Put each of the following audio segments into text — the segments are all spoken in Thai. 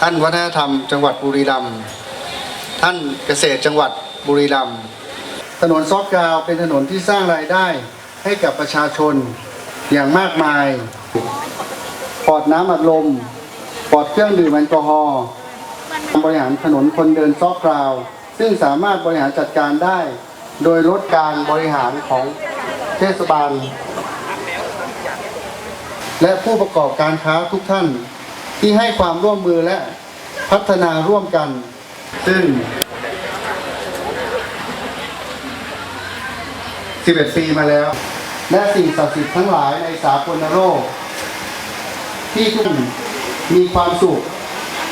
ท่านวัฒนธรรมจังหวัดบุรีรัมย์ท่านเกษตรจังหวัดบุรีรัมย์ถนนซอกกราวเป็นถนนที่สร้างรายได้ให้กับประชาชนอย่างมากมาย ปลอดน้ำอัดลม ปลอดเครื่องดื่มแอลกอฮอล์บริหารถนนคนเดินซอกกราว ซึ่งสามารถบริหารจัดการได้ โดยลดการบริหารของเทศบาล และผู้ประกอบการค้าทุกท่าน ที่ให้ความร่วมมือและพัฒนาร่วมกัน ซึ่ง 11 ปีมาแล้ว และสิ่งศักดิ์สิทธิ์ทั้งหลายในสากลโลกที่ทุกท่านมีความสุข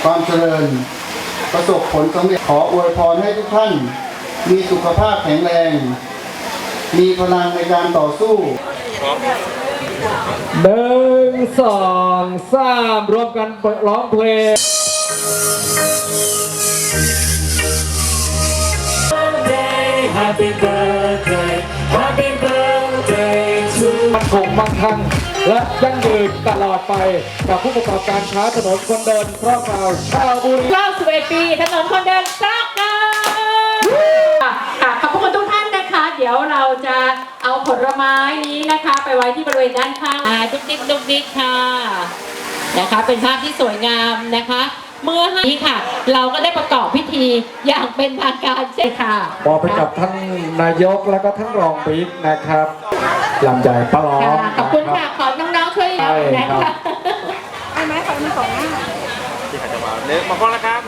ความเจริญ ประสบผลสำเร็จขออวยพรให้ทุกท่าน มีสุขภาพแข็งแรง มีพลังในการต่อสู้หนึ่ง สองสามรวมกันร้องเพลง Happy birthday Happy birthday to มันคงมั่งคั่งและยั่งยืนตลอดไปกับผู้ประกอบการค้าถนนคนเดินครอบคราวชาวบุรี91ปี ถนนคนเดินซากเกา ดี๋ยวเราจะเอาผลไม้นี้นะคะ ไปไว้ที่บริเวณด้านข้างอ่าดุกดิกดุกดิกค่ะนะคะ เป็นภาพที่สวยงามนะคะ เมื่อให้นี้ค่ะ เราก็ได้ประกอบพิธีอย่างเป็นทางการเช่นค่ะมอบไปกับท่านนายกแล้วก็ท่านรองบิ๊กนะครับลำใหญ่ปลอค่ะมขอบคุณนะค่ะรับขอน้องๆช่วยใช่นะครัคะบ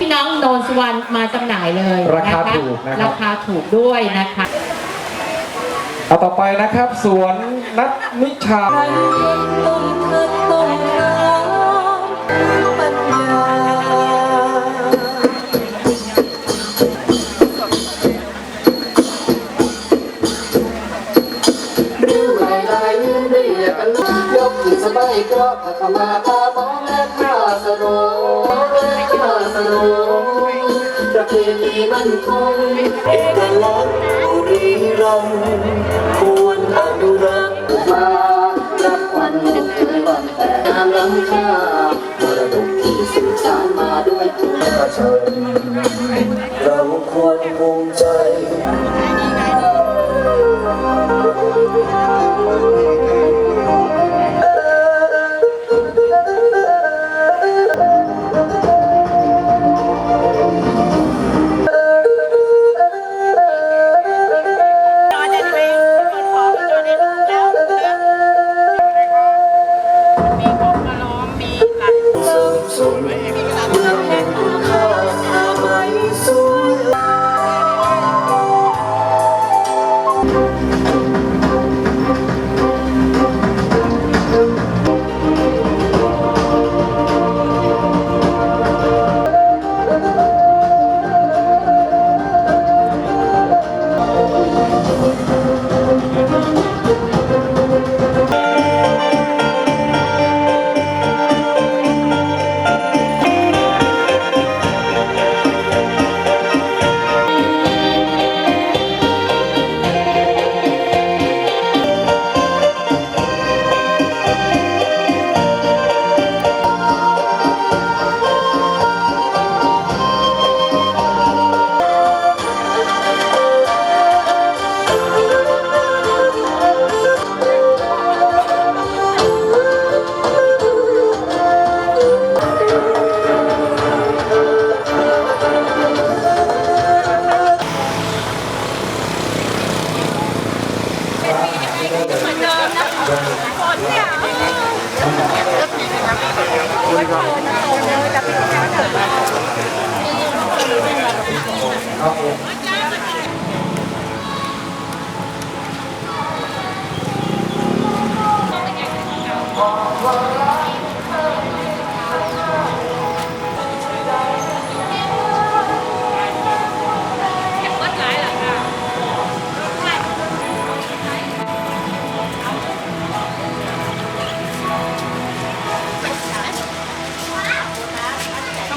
พี่น้องโนนสุวรรณมาจำหน่ายเลยราคานะะถูกนะครับราคาถูกด้วยนะคะ เอาต่อไปนะครับ สวนนัทนิชาเกิดต้มน้ำปัญญาเรื่องหลายหลาเรียกกันยกขึ้นสบายก็พัฒนา มันคงเอกลักษณ์บุรีรัมย์ควรอนุรักษ์มารับควันเคยวันแต่งามล้ำค่ามรดกที่สืบสานมาด้วยประชาชน ข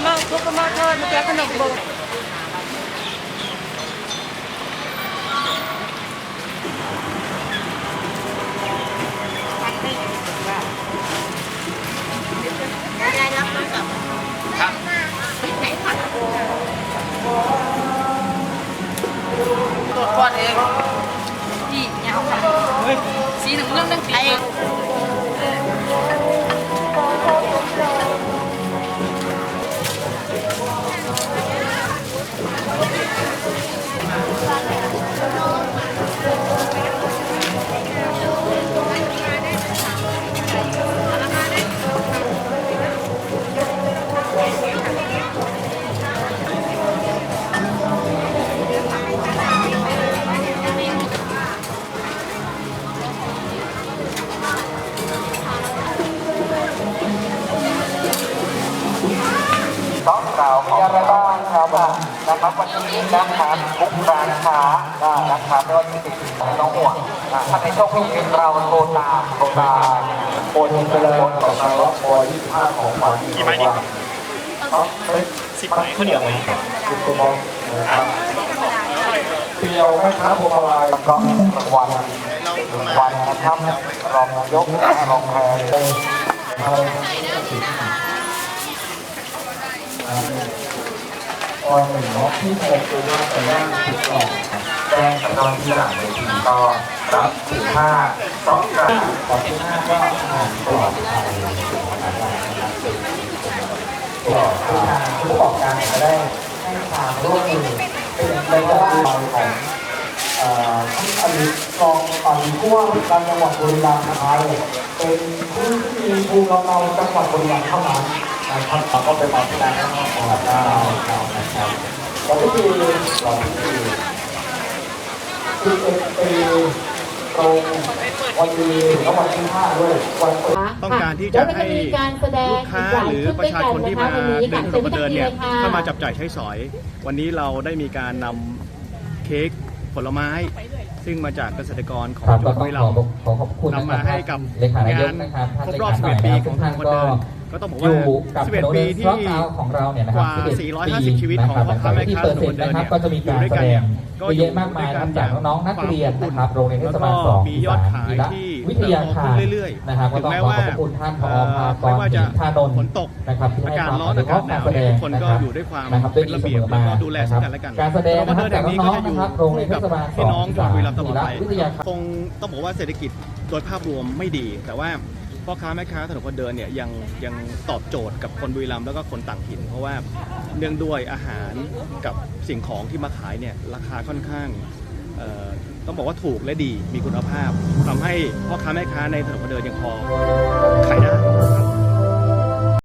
มทุกขมาทอดมาแกขนมโบบ น้องสาวมีอะไรบ้างครับนะครับวันนี้นะครับทุกร้านค้านะครับไม่ว่าจะเป็นของน้องห่วงถ้าในช่วงนี้เราโทรตามโทรตามโอนไปเลยของเราโอนที่ผ้าของขวัญกี่ใบดีสิบใบข้าวเหนียวไหมสิบตัวนะครับเปียวไหมครับผมอะไรก็รางวัลรางวัลนะครับรองนายกรองแพร เลยออนหนึ่งเนาะที่หกคือว่าแต่ว่าติดต่อแจ้งกับเจ้าหน้าที่หลังเลยทีก็รับสิบห้าสองกรัมขอบคุณห้าก็อ่านปลอดภัยตัวผู้ทางผู้ประกอบการจะได้ให้ความร่วมมือเป็นระยะเวลาของที่อดีตกองฝั่งผู้ว่าราชการจังหวัดบุรีรัมย์นะครับเป็นพื้ที่มีภูมิลำเนาจังหวัดบุรีรัมย์เท่านั้น นะครับเราก็เป็นความที่ได้ข้างนอกของเรานะครับเราก็คือเราคือคือเป็นปีตรงวันดีและวันที่ห้าด้วยวันเปิด ต้องการที่จะให้แล้วก็มีการแสดงลูกค้าหรือประชาชนที่มาเดินถนนคนเดินเนี่ยเข้ามาจับจ่ายใช้สอย วันนี้เราได้มีการนำเค้กผลไม้ ซึ่งมาจากเกษตรกรของครับจังหก็วัดต้บุองรีรัมย์ขอขอขอบคุณนำมาให้กับเลขานายงากนนะครับท่านครบเลรอบขาหน่อย11ปีนะครับขทุองกถนท่านนคนก็เดิน ก็ต้องบอกอว่ายู่กับถนน11 ปีรอบที่เท้าของเราเนี่ยนะครับกว่า11 450 ชีวิตของพ่อค้าแม่ค้าที่เปอร์เซ็นต์นะครับก็จะมีการแสดงเยอะแยะมากมายนะครับจากน้องๆนักเรียนนะครับโรงเรียนเทศบาลสองมียอดขายอีสานที่วิทยาคารเติบโตขึ้นเรื่อยๆนะครับก็ต้องถึงแม้ขอว่าขอบคุณท่านผอภากรไม่ว่าจะท่านนท์ฝนตกนะครับที่อาให้กาศความร้อนอนุอากาศเคหนาวราะห์การแสดทุงกคนนะก็ครับอยู่ด้วยความนะครับเป็นระเบียบแล้วก็ดูแลซึ่งกันและกันการแสดงนะครับแล้จากวก็น้องเดิๆนนะครับอยู่โรงเรียนเทศบาลสพี่องน้องชาวบุรีรัมย์ตลอดไปวิทยาคารคงต้องบอกว่าเศรษฐกิจโดยภาพรวมไม่ดีแต่ว่า พ่อค้าแม่ค้าถนนคนเดินเนี่ยยังยังตอบโจทย์กับคนบุรีรัมย์แล้วก็คนต่างถิ่น เพราะว่าเนื่องด้วยอาหารกับสิ่งของที่มาขายเนี่ยราคาค่อนข้างเอ่อต้องบอกว่าถูกและดีมีคุณภาพทำให้พ่อค้าแม่ค้าในถนนคนเดินยังพอขายได้